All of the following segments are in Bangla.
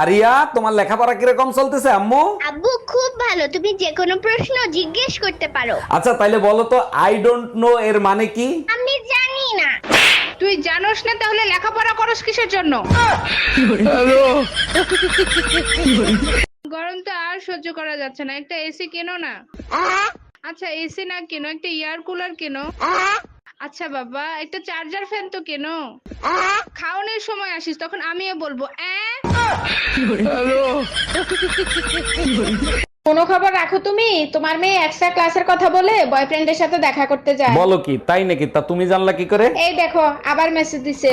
ফারিয়া তোমার লেখাপড়া কীরকম চলতেছে আম্মু? আব্বু খুব ভালো। তুমি যে কোনো প্রশ্ন জিজ্ঞেস করতে পারো। আচ্ছা তাইলে বলো তো আই ডোন্ট নো এর মানে কি? আমি জানি না। তুই জানোস না তাহলে লেখাপড়া করস কিসের জন্য? গরম তো আর সহ্য করা যাচ্ছে না। একটা এসি কেনো না? আচ্ছা এসি না কেনো? একটা এয়ার কুলার কেনো? আচ্ছা বাবা একটা চার্জার ফ্যান তো কেনো? খাওয়ানোর সময় আসিস তখন আমিও বলব "অ্যাঁ?" কোনো খবর রাখো তুমি? তোমার মেয়ে এক্সট্রা ক্লাসের কথা বলে বয়ফ্রেন্ডের সাথে দেখা করতে যায়। বলো কি তাই নাকি? তা তুমি জানলা কি করে? এই দেখো আবার মেসেজ দিছে।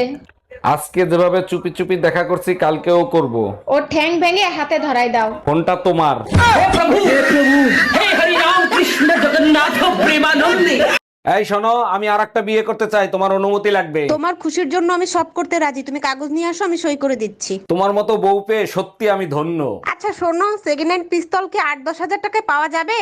আজকে যেভাবে চুপি চুপি দেখা করছি কালকেও করব। ওর ঠ্যাং ভেঙে হাতে ধরাই দাও। ফোনটা তোমার। এই শোনো আমি আর একটা বিয়ে করতে চাই তোমার অনুমতি লাগবে। তোমার খুশির জন্য আমি সব করতে রাজি। তুমি কাগজ নিয়ে আসো আমি সই করে দিচ্ছি। তোমার মতো বউ পেয়ে সত্যি আমি ধন্য। আচ্ছা শোনো সেকেন্ড হ্যান্ড পিস্তল কি আট দশ হাজার টাকায় পাওয়া যাবে?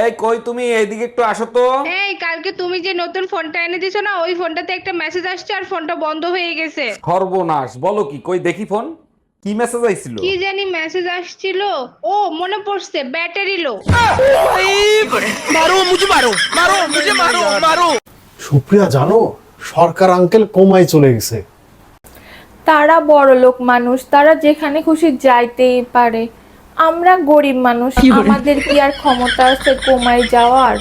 এই কই তুমি? এইদিকে একটু আসো তো। এই কালকে তুমি যে নতুন ফোনটা এনে দিছো না ওই ফোনটাতে একটা মেসেজ আসছে আর ফোনটা বন্ধ হয়ে গেছে। সর্বনাশ বলো কি? কই দেখি ফোন? কি মেসেজ আইছিল? কি জানি মেসেজ আসছিল? ও মনে পড়ছে ব্যাটারি লো মারো মুঝে মারো মারো মুঝে মারো মারো সুপ্রিয়া জানো সরকার আঙ্কেল কোমায় চলে গেছে। তারা বড় লোক মানুষ তারা যেখানে খুশি যাইতেই পারে। আমরা গরিব মানুষ আমাদের কি আর ক্ষমতা আছে কমাই যাওয়ার?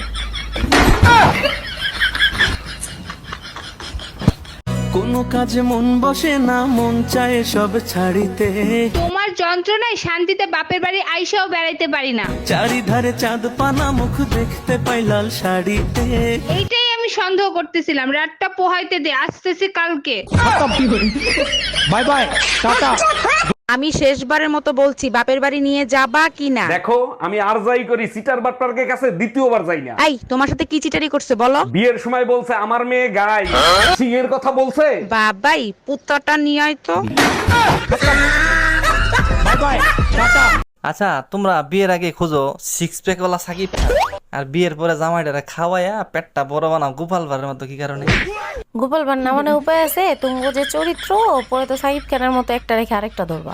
কোনো কাজে মন বসে না মন চায় সব ছাড়িতে। তোমার যন্ত্রণায় শান্তিতে বাপের বাড়ি আইসাও বেড়াইতে পারি না। চারিধারে চাঁদ পানা মুখ দেখতে পাই লাল শাড়িতে। এইটাই আমি সন্দেহ করতেছিলাম রাতটা পোহাইতে দে আসতেছি কালকে। আমি শেষবারের মতো বলছি বাপের বাড়ি নিয়ে যাবা কি না? দেখো আমি আর যাই করি সিটার বাটপার্কের কাছে দ্বিতীয়বার যাই না। এই তোমার সাথে কি চিটারি করছে বলো? বিয়ের সময় বলছে আমার মেয়ে গাই। সিং এর কথা বলছে? বাবাই পুত্রটা নিয়ে আয় তো। আচ্ছা তোমরা বিয়ের আগে খোঁজো সিক্স প্যাক ওলা সাকিব। খান আর বিয়ের পরে জামাইটারে খাওয়াইয়া পেটটা বড় বানাও গোপাল ভাড়ের মতো কি কারণে? গোপাল বান্না মানে উপায় আছে? তুমি যে চরিত্র পরে তো সাকিব খানের মতো একটা রেখে আরেকটা ধরবা।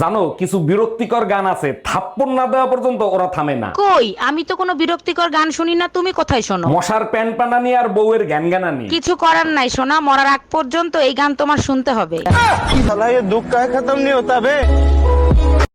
জানো কিছু বিরক্তিকর গান আছে থাপ্পড় না দেওয়া পর্যন্ত ওরা থামে না। কই? আমি তো কোনো বিরক্তিকর গান শুনি না তুমি কোথায় শোনো? মশার প্যান পানানি আর বউয়ের জ্ঞান জ্ঞানানি। কিছু করার নাই শোনা মরার আগ পর্যন্ত এই গান তোমার শুনতে হবে। দুঃখ খতম নি হতা বে